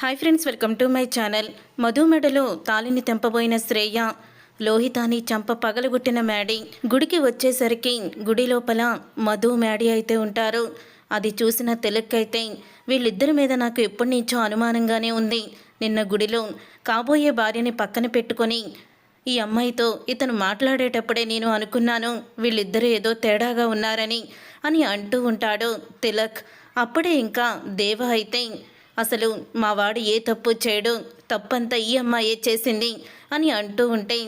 Hi friends welcome to my channel. Madhu మెడలో తాలిని తెంపబోయిన శ్రేయ లోహితాని చంప పగలగొట్టిన మ్యాడీ. గుడికి వచ్చేసరికి గుడి లోపల మధు మ్యాడీ అయితే ఉంటారు. అది చూసిన తిలక్కైతే వీళ్ళిద్దరి మీద నాకు ఎప్పటి నుంచో అనుమానంగానే ఉంది. నిన్న గుడిలో కాబోయే భార్యని పక్కన పెట్టుకొని ఈ అమ్మాయితో ఇతను మాట్లాడేటప్పుడే నేను అనుకున్నాను వీళ్ళిద్దరూ ఏదో తేడాగా ఉన్నారని అని అంటూ ఉంటాడు తిలక్. అప్పుడే ఇంకా దేవ అయితే అసలు మా వాడు ఏ తప్పు చేయడు తప్పంతా ఈ అమ్మాయే చేసింది అని అంటూ ఉంటే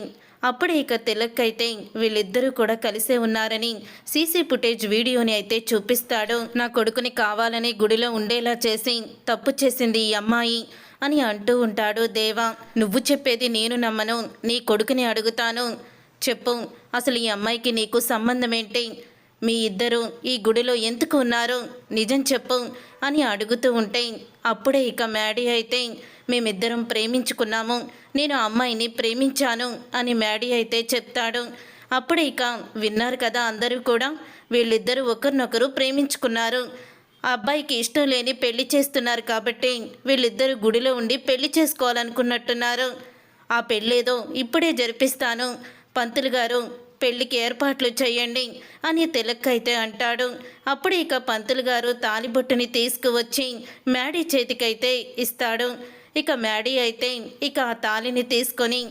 అప్పుడే ఇక తిలక్ అయితే వీళ్ళిద్దరూ కూడా కలిసే ఉన్నారని సీసీ ఫుటేజ్ వీడియోని అయితే చూపిస్తాడు. నా కొడుకుని కావాలని గుడిలో ఉండేలా చేసి తప్పు చేసింది ఈ అమ్మాయి అని అంటూ ఉంటాడు దేవా. నువ్వు చెప్పేది నేను నమ్మను నీ కొడుకుని అడుగుతాను. చెప్పు అసలు ఈ అమ్మాయికి నీకు సంబంధం ఏంటి మీ ఇద్దరు ఈ గుడిలో ఎందుకు ఉన్నారు? నిజం చెప్పు అని అడుగుతూ ఉంటే అప్పుడే ఇక మ్యాడీ అయితే మేమిద్దరం ప్రేమించుకున్నాము. నేను ఆ అమ్మాయిని ప్రేమించాను అని మ్యాడీ అయితే చెప్తాడు. అప్పుడే ఇక విన్నారు కదా అందరూ కూడా వీళ్ళిద్దరూ ఒకరినొకరు ప్రేమించుకున్నారు. అబ్బాయికి ఇష్టం లేని పెళ్ళి చేస్తున్నారు కాబట్టి వీళ్ళిద్దరూ గుడిలో ఉండి పెళ్ళి చేసుకోవాలనుకున్నట్టున్నారు. ఆ పెళ్ళేదో ఇప్పుడే జరిపిస్తాను. పంతులు గారు పెళ్ళికి ఏర్పాట్లు చేయండి అని తిలక్ అయితే అంటాడు. అప్పుడు ఇక పంతులు గారు తాలిబొట్టుని తీసుకువచ్చి మ్యాడీ చేతికైతే ఇస్తాడు. ఇక మ్యాడీ అయితే ఇక ఆ తాలిని తీసుకొని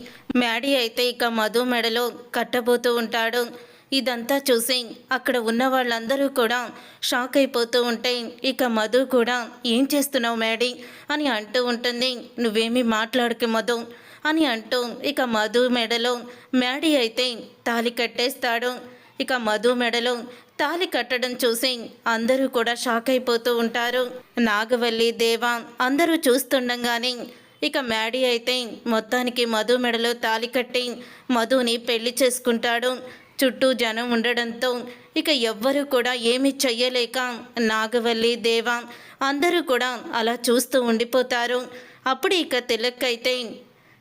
మ్యాడీ అయితే ఇక మధు మెడలో కట్టబోతూ ఉంటాడు. ఇదంతా చూసి అక్కడ ఉన్న వాళ్ళందరూ కూడా షాక్ అయిపోతూ ఉంటే ఇక మధు కూడా ఏం చేస్తున్నావు మేడీ అని అంటూ ఉంటుంది. నువ్వేమీ మాట్లాడక మధు అని అంటూ ఇక మధు మెడలో మేడీ అయితే తాలి కట్టేస్తాడు. ఇక మధు మెడలో తాలి కట్టడం చూసి అందరూ కూడా షాక్ అయిపోతూ ఉంటారు. నాగవల్లి దేవ అందరూ చూస్తుండగానే ఇక మ్యాడీ అయితే మొత్తానికి మధు మెడలో తాలి కట్టి మధుని పెళ్ళి చేసుకుంటాడు. చుట్టూ జనం ఉండడంతో ఇక ఎవ్వరూ కూడా ఏమీ చెయ్యలేక నాగవల్లి దేవ అందరూ కూడా అలా చూస్తూ ఉండిపోతారు. అప్పుడు ఇక తిలక్కైతే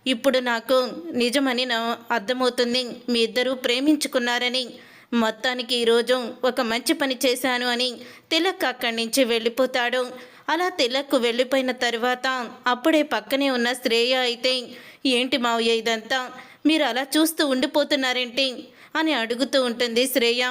ఇప్పుడు నాకు నిజమని నా అర్థమవుతుంది. మీ ఇద్దరూ ప్రేమించుకున్నారని మొత్తానికి ఈరోజు ఒక మంచి పని చేశాను అని తిలక్ అక్కడి నుంచి వెళ్ళిపోతాడు. అలా తిలక్ వెళ్ళిపోయిన తర్వాత అప్పుడే పక్కనే ఉన్న శ్రేయ అయితే ఏంటి మావయ్య ఇదంతా? మీరు అలా చూస్తూ ఉండిపోతున్నారేంటి? అని అడుగుతూ ఉంటుంది శ్రేయ.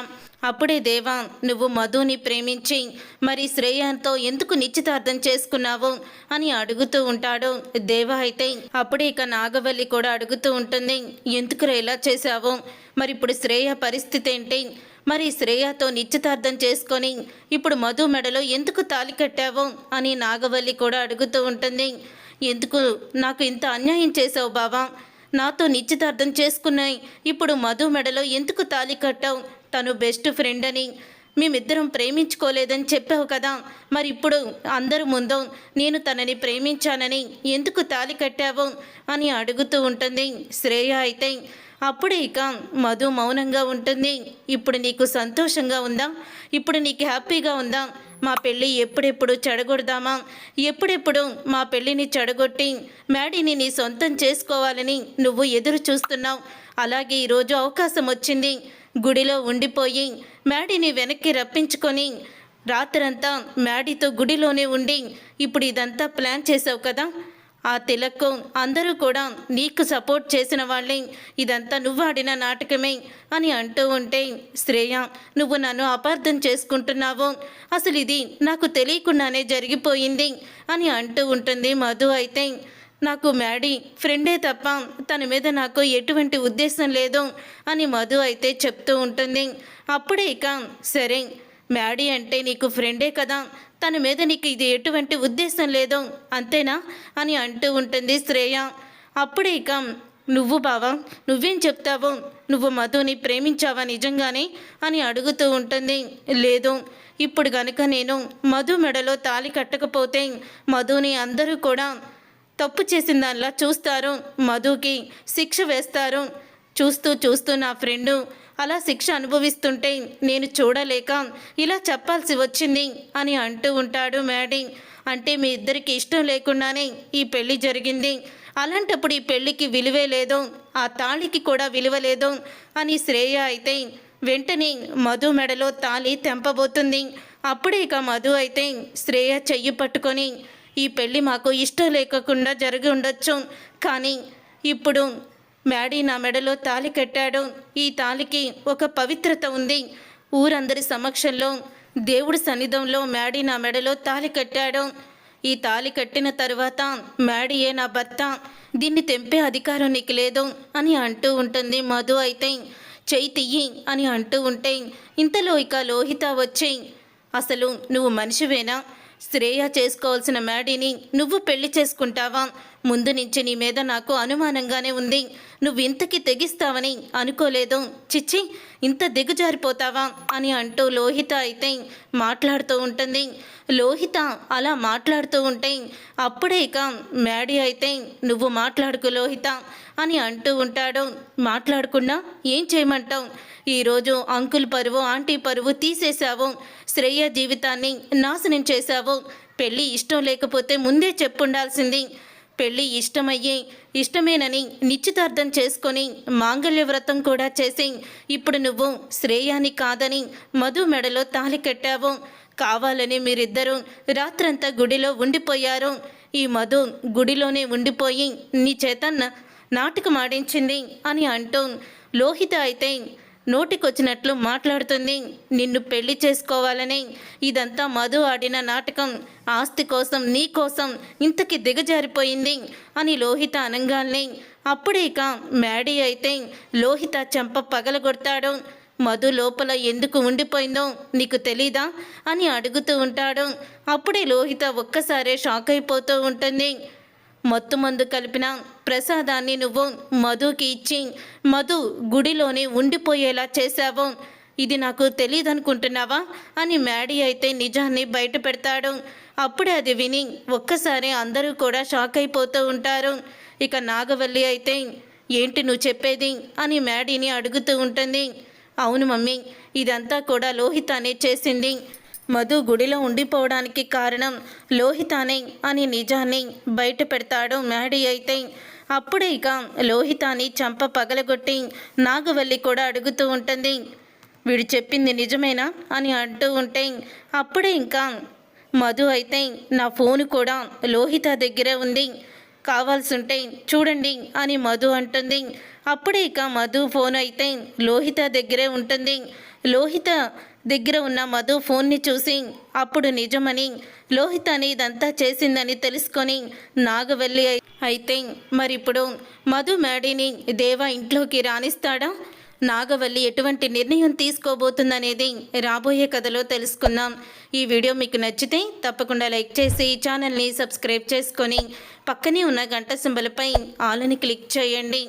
అప్పుడే దేవా నువ్వు మధుని ప్రేమించి మరి శ్రేయంతో ఎందుకు నిశ్చితార్థం చేసుకున్నావు? అని అడుగుతూ ఉంటాడు. దేవా అయితే అప్పుడే ఇక నాగవల్లి కూడా అడుగుతూ ఉంటుంది ఎందుకురా ఇలా చేశావు? మరి ఇప్పుడు శ్రేయ పరిస్థితి ఏంటి మరి శ్రేయతో నిశ్చితార్థం చేసుకొని ఇప్పుడు మధు మెడలో ఎందుకు తాలి కట్టావు? అని నాగవల్లి కూడా అడుగుతూ ఉంటుంది. ఎందుకు? నాకు ఇంత అన్యాయం చేసావు బావా. నాతో నిశ్చితార్థం చేసుకున్నాయి. ఇప్పుడు మధు మెడలో ఎందుకు తాలి కట్టావు? తను బెస్ట్ ఫ్రెండ్ అని. మేమిద్దరం ప్రేమించుకోలేదని చెప్పావు కదా. మరి ఇప్పుడు అందరు ముందు నేను తనని ప్రేమించానని ఎందుకు తాలి కట్టావు? అని అడుగుతూ ఉంటుంది. శ్రేయ అయితే అప్పుడే ఇక మధు మౌనంగా ఉంటుంది. ఇప్పుడు నీకు సంతోషంగా ఉందా? ఇప్పుడు నీకు హ్యాపీగా ఉందా? మా పెళ్ళి ఎప్పుడెప్పుడు చెడగొడదామా? ఎప్పుడెప్పుడు మా పెళ్ళిని చెడగొట్టి మ్యాడీని నీ సొంతం చేసుకోవాలని నువ్వు ఎదురు చూస్తున్నావు. అలాగే ఈరోజు అవకాశం వచ్చింది. గుడిలో ఉండిపోయి మ్యాడీని వెనక్కి రప్పించుకొని రాత్రంతా మ్యాడీతో గుడిలోనే ఉండి ఇప్పుడు ఇదంతా ప్లాన్ చేసావు కదా? ఆ తిలక్కు అందరూ కూడా నీకు సపోర్ట్ చేసిన వాళ్ళే. ఇదంతా నువ్వు ఆడిన నాటకమే అని అంటూ ఉంటే శ్రేయ నువ్వు నన్ను అపార్థం చేసుకుంటున్నావు? అసలు ఇది నాకు తెలియకుండానే జరిగిపోయింది అని అంటూ ఉంటుంది మధు అయితే. నాకు మ్యాడీ ఫ్రెండే తప్ప తన మీద నాకు ఎటువంటి ఉద్దేశం లేదు అని మధు అయితే చెప్తూ ఉంటుంది. అప్పుడే ఇక సరే మ్యాడీ అంటే నీకు ఫ్రెండే కదా. తన మీద నీకు ఇది ఎటువంటి ఉద్దేశం లేదో. అంతేనా? అని అంటూ ఉంటుంది శ్రేయ. అప్పుడే ఇక నువ్వు బావా నువ్వేం చెప్తావు నువ్వు మధుని ప్రేమించావా నిజంగానే? అని అడుగుతూ ఉంటుంది. లేదు. ఇప్పుడు గనుక నేను మధు మెడలో తాలి కట్టకపోతే మధుని అందరూ కూడా తప్పు చేసిన దానిలా చూస్తారు. మధుకి శిక్ష వేస్తారు. చూస్తూ చూస్తూ నా ఫ్రెండు అలా శిక్ష అనుభవిస్తుంటే నేను చూడలేక ఇలా చెప్పాల్సి వచ్చింది అని అంటూ ఉంటాడు మ్యాడీ. అంటే మీ ఇద్దరికి ఇష్టం లేకుండానే ఈ పెళ్ళి జరిగింది. అలాంటప్పుడు ఈ పెళ్ళికి విలువే లేదు. ఆ తాళికి కూడా విలువ లేదు అని శ్రేయ అయితే వెంటనే మధు మెడలో తాళి తెంపబోతుంది. అప్పుడే ఇక మధు అయితే శ్రేయ చెయ్యి పట్టుకొని ఈ పెళ్ళి మాకు ఇష్టం లేకుండా జరిగి ఉండొచ్చు. కానీ ఇప్పుడు మ్యాడీ నా మెడలో తాళి కట్టాడు. ఈ తాళికి ఒక పవిత్రత ఉంది. ఊరందరి సమక్షంలో దేవుడి సన్నిధంలో మ్యాడీ నా మెడలో తాళి కట్టాడు. ఈ తాళి కట్టిన తర్వాత మ్యాడీయే నా భర్త. దీన్ని తెంపే అధికారం నీకు లేదు అని అంటూ ఉంటుంది మధు అయితే. చెయ్యి తియ్యి అని అంటూ ఉంటే ఇంతలో ఇక లోహిత వచ్చి అసలు నువ్వు మనిషివేనా? శ్రేయ చేసుకోవాల్సిన మ్యాడీని నువ్వు పెళ్ళి చేసుకుంటావా? ముందు నుంచి నీ మీద నాకు అనుమానంగానే ఉంది. నువ్వు ఇంతకి తెగిస్తావని అనుకోలేదు. చిచ్చి ఇంత దిగజారిపోతావా అని అంటూ లోహిత అయితే మాట్లాడుతూ ఉంటుంది. లోహిత అలా మాట్లాడుతూ ఉంటే అప్పుడే ఇక మ్యాడీ అయితే నువ్వు మాట్లాడుకు లోహిత అని అంటూ ఉంటాడు. మాట్లాడకుండా ఏం చేయమంటావు? ఈరోజు అంకుల్ పరువు ఆంటీ పరువు తీసేశావు. శ్రేయ జీవితాన్ని నాశనం చేశావు. పెళ్ళి ఇష్టం లేకపోతే ముందే చెప్పుండాల్సింది. పెళ్ళి ఇష్టమయ్యి ఇష్టమేనని నిశ్చితార్థం చేసుకొని మాంగళ్య వ్రతం కూడా చేసి ఇప్పుడు నువ్వు శ్రేయాని కాదని మధు మెడలో తాళి కట్టావు. కావాలని మీరిద్దరూ రాత్రంతా గుడిలో ఉండిపోయారు. ఈ మధు గుడిలోనే ఉండిపోయి నీ చేత నాటకమాడించింది నాటకం ఆడించింది అని అంటూ లోహిత అయితే నోటికొచ్చినట్లు మాట్లాడుతుంది. నిన్ను పెళ్ళి చేసుకోవాలని ఇదంతా మధు ఆడిన నాటకం. ఆస్తి కోసం నీ కోసం ఇంతకి దిగజారిపోయింది అని లోహిత అనంగాల్ని. అప్పుడే ఇక మ్యాడీ అయితే లోహిత చెంప పగలగొడతాడు. మధు లోపల ఎందుకు ఉండిపోయిందో నీకు తెలీదా అని అడుగుతూ ఉంటాడు. అప్పుడే లోహిత ఒక్కసారే షాక్ అయిపోతూ ఉంటుంది. మత్తు మందు కలిపిన ప్రసాదాన్ని నువ్వు మధుకి ఇచ్చి మధు గుడిలోనే ఉండిపోయేలా చేశావు. ఇది నాకు తెలియదనుకుంటున్నావా అని మ్యాడీ అయితే నిజాన్ని బయట పెడతాడు. అప్పుడే అది విని ఒక్కసారి అందరూ కూడా షాక్ అయిపోతూ ఉంటారు. ఇక నాగవల్లి అయితే ఏంటి నువ్వు చెప్పేది? అని మ్యాడీని అడుగుతూ ఉంటుంది. అవును మమ్మీ ఇదంతా కూడా లోహితానే చేసింది. మధు గుడిలో ఉండిపోవడానికి కారణం లోహితానే అని నిజాన్ని బయట పెడతాడు మ్యాడీ అయితే. అప్పుడే ఇక లోహితాని చంప పగలగొట్టి నాగవల్లి కూడా అడుగుతూ ఉంటుంది. వీడు చెప్పింది నిజమేనా అని అంటూ ఉంటే అప్పుడే ఇంకా మధు అయితే నా ఫోన్ కూడా లోహిత దగ్గరే ఉంది. కావాల్సుంటే చూడండి అని మధు అంటుంది. అప్పుడే ఇక మధు ఫోన్ అయితే లోహిత దగ్గరే ఉంటుంది. లోహిత దగ్గర ఉన్న మధు ఫోన్ని చూసి అప్పుడు నిజమని లోహిత అని ఇదంతా చేసిందని తెలుసుకొని నాగవల్లి అయితే మరిప్పుడు మధు మేడిని దేవా ఇంట్లోకి రాణిస్తాడా నాగవల్లి ఎటువంటి నిర్ణయం తీసుకోబోతుందనేది రాబోయే కథలో తెలుసుకుందాం. ఈ వీడియో మీకు నచ్చితే తప్పకుండా లైక్ చేసి ఈ ఛానల్ని సబ్స్క్రైబ్ చేసుకొని పక్కనే ఉన్న గంట సింబలపై ఆలని క్లిక్ చేయండి.